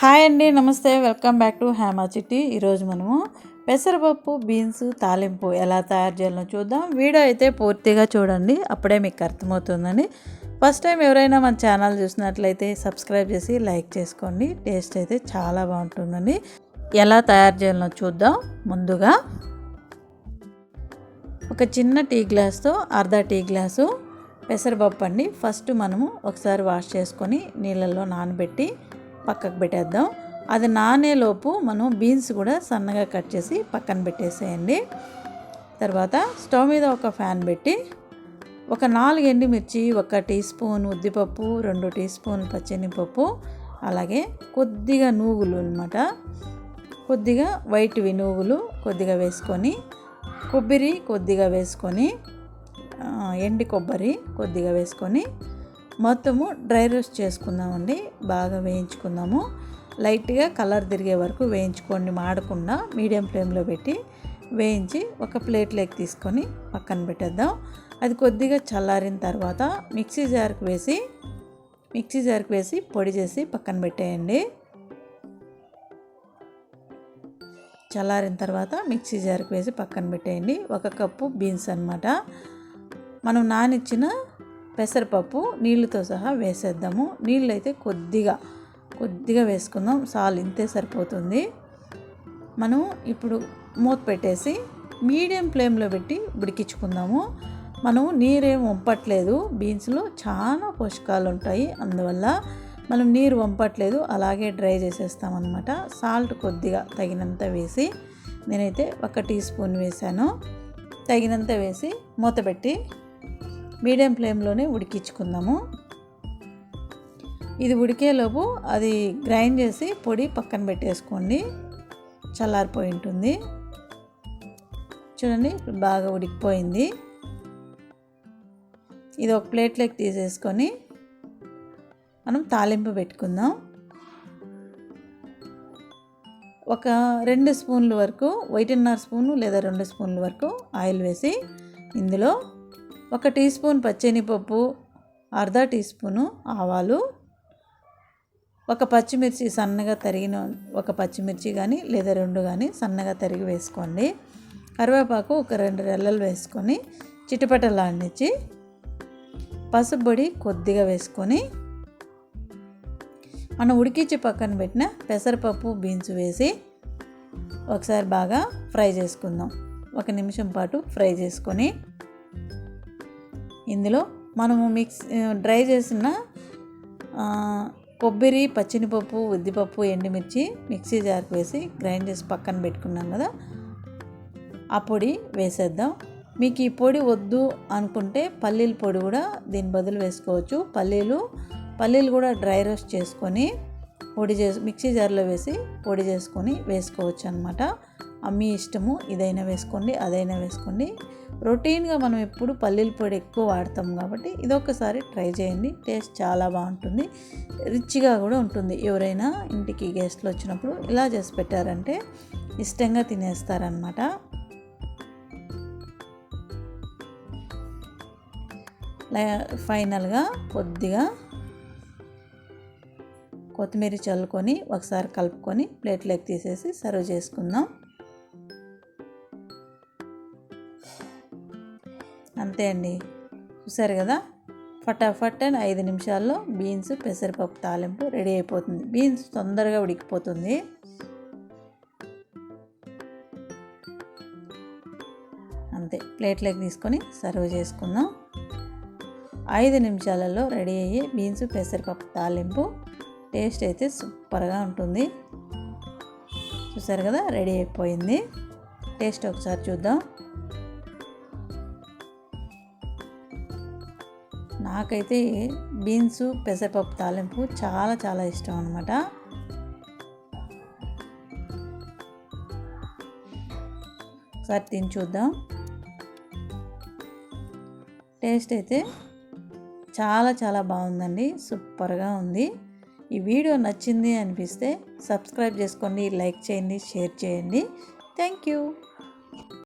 Hi అండి నమస్తే. Welcome back to హ్యామా చిట్టి. ఈరోజు మనము పెసరపప్పు బీన్స్ తాలింపు ఎలా తయారు చేయాలో చూద్దాం. వీడియో అయితే పూర్తిగా చూడండి అప్పుడే మీకు అర్థమవుతుందండి ఫస్ట్ టైం ఎవరైనా మన ఛానల్ చూసినట్లయితే సబ్స్క్రైబ్ చేసి లైక్ చేసుకోండి టేస్ట్ అయితే చాలా బాగుంటుందండి ఎలా తయారు చేయాలో చూద్దాం. ముందుగా ఒక చిన్న టీ గ్లాస్తో అర్ధ టీ గ్లాసు పెసరపప్పు అండి. ఫస్ట్ మనము ఒకసారి వాష్ చేసుకొని నీళ్ళల్లో నానబెట్టి పక్కకు పెట్టేద్దాం. అది నానేలోపు మనం బీన్స్ కూడా సన్నగా కట్ చేసి పక్కన పెట్టేసేయండి. తర్వాత స్టవ్ మీద ఒక ఫ్యాన్ పెట్టి ఒక నాలుగు ఎండుమిర్చి ఒక టీ స్పూన్ ఉద్దిపప్పు రెండు టీ స్పూన్ పచ్చెనిపప్పు అలాగే కొద్దిగా నూగులు అనమాట కొద్దిగా వైట్వి నూగులు కొద్దిగా వేసుకొని కొబ్బరి కొద్దిగా వేసుకొని ఎండి కొబ్బరి కొద్దిగా వేసుకొని మొత్తము డ్రై రోస్ట్ చేసుకుందామండి. బాగా వేయించుకుందాము. లైట్గా కలర్ తిరిగే వరకు వేయించుకోండి మాడకుండా. మీడియం ఫ్లేమ్లో పెట్టి వేయించి ఒక ప్లేట్లోకి తీసుకొని పక్కన పెట్టేద్దాం. అది కొద్దిగా చల్లారిన తర్వాత మిక్సీ జార్కి వేసి మిక్సీ జార్కి వేసి పొడి చేసి పక్కన పెట్టేయండి. చల్లారిన తర్వాత మిక్సీ జార్కి వేసి పక్కన పెట్టేయండి. ఒక కప్పు బీన్స్ అనమాట మనం నానిచ్చిన పెసరపప్పు నీళ్ళతో సహా వేసేద్దాము. నీళ్ళు అయితే కొద్దిగా కొద్దిగా వేసుకుందాం. సాల్ ఇంతే సరిపోతుంది. మనం ఇప్పుడు మూత పెట్టేసి మీడియం ఫ్లేమ్లో పెట్టి ఉడికించుకుందాము. మనం నీరేం వంపట్లేదు. బీన్స్లో చాలా పోషకాలు ఉంటాయి. అందువల్ల మనం నీరు వంపట్లేదు. అలాగే డ్రై చేసేస్తామన్నమాట సాల్ట్ కొద్దిగా తగినంత వేసి నేనైతే ఒక టీ స్పూన్ వేసాను తగినంత వేసి మూత పెట్టి మీడియం ఫ్లేమ్లోనే ఉడికించుకుందాము. ఇది ఉడికేలోపు అది గ్రైండ్ చేసి పొడి పక్కన పెట్టేసుకోండి. చల్లారిపోయి ఉంటుంది చూడండి బాగా ఉడికిపోయింది. ఇది ఒక ప్లేట్లోకి తీసేసుకొని మనం తాలింపు పెట్టుకుందాం. ఒక రెండు స్పూన్ల వరకు వైటిన్నర స్పూను లేదా రెండు స్పూన్ల వరకు ఆయిల్ వేసి ఇందులో ఒక టీ స్పూన్ పచ్చెనిపప్పు అర్ధ టీ స్పూను ఆవాలు ఒక పచ్చిమిర్చి సన్నగా తరిగిన ఒక పచ్చిమిర్చి కానీ లేదా రెండు కానీ సన్నగా తరిగి వేసుకోండి. కరివేపాకు ఒక రెండు రెల్లలు వేసుకొని చిటపటలాడినిచ్చి పసుపు పొడి కొద్దిగా వేసుకొని మనం ఉడికించి పక్కన పెట్టిన పెసరపప్పు బీన్స్ వేసి ఒకసారి బాగా ఫ్రై చేసుకుందాం. ఒక నిమిషం పాటు ఫ్రై చేసుకొని ఇందులో మనము మిక్స్ డ్రై చేసిన కొబ్బరి పచ్చినిపప్పు ఉద్దిపప్పు ఎండుమిర్చి మిక్సీ జార్కి వేసి గ్రైండ్ చేసి పక్కన పెట్టుకున్నాం కదా ఆ పొడి వేసేద్దాం. మీకు ఈ పొడి వద్దు అనుకుంటే పల్లీల పొడి కూడా దీని బదులు వేసుకోవచ్చు. పల్లీలు పల్లీలు కూడా డ్రై రోస్ట్ చేసుకొని పొడి చేసి మిక్సీ జార్లో వేసి పొడి చేసుకొని వేసుకోవచ్చు అనమాట మీ ఇష్టము ఇదైనా వేసుకోండి అదైనా వేసుకోండి. రొటీన్గా మనం ఎప్పుడు పల్లీల పొడి ఎక్కువ వాడతాం కాబట్టి ఇదొకసారి ట్రై చేయండి టేస్ట్ చాలా బాగుంటుంది రిచ్గా కూడా ఉంటుంది. ఎవరైనా ఇంటికి గెస్ట్లు వచ్చినప్పుడు ఇలా చేసి పెట్టారంటే ఇష్టంగా తినేస్తారనమాట ఫైనల్గా కొద్దిగా కొత్తిమీర చల్లుకొని ఒకసారి కలుపుకొని ప్లేట్లోకి తీసేసి సర్వ్ చేసుకుందాం. అంతే అండి. చూసారు కదా? ఫటాఫట్ అని ఐదు నిమిషాల్లో బీన్స్ పెసరపప్పు తాలింపు రెడీ అయిపోతుంది. బీన్స్ తొందరగా ఉడికిపోతుంది. అంతే ప్లేట్లోకి తీసుకొని సర్వ్ చేసుకుందాం. ఐదు నిమిషాలలో రెడీ అయ్యి బీన్స్ పెసరపప్పు తాలింపు టేస్ట్ అయితే సూపర్గా ఉంటుంది. చూసారు కదా? రెడీ అయిపోయింది. టేస్ట్ ఒకసారి చూద్దాం. నాకైతే బీన్స్ పెసరపప్పు తాలింపు చాలా చాలా ఇష్టం అనమాట ఒకసారి తిని చూద్దాం. టేస్ట్ అయితే చాలా చాలా బాగుందండి. సూపర్గా ఉంది. ఈ వీడియో నచ్చింది అనిపిస్తే సబ్స్క్రైబ్ చేసుకోండి లైక్ చేయండి షేర్ చేయండి. Thank you.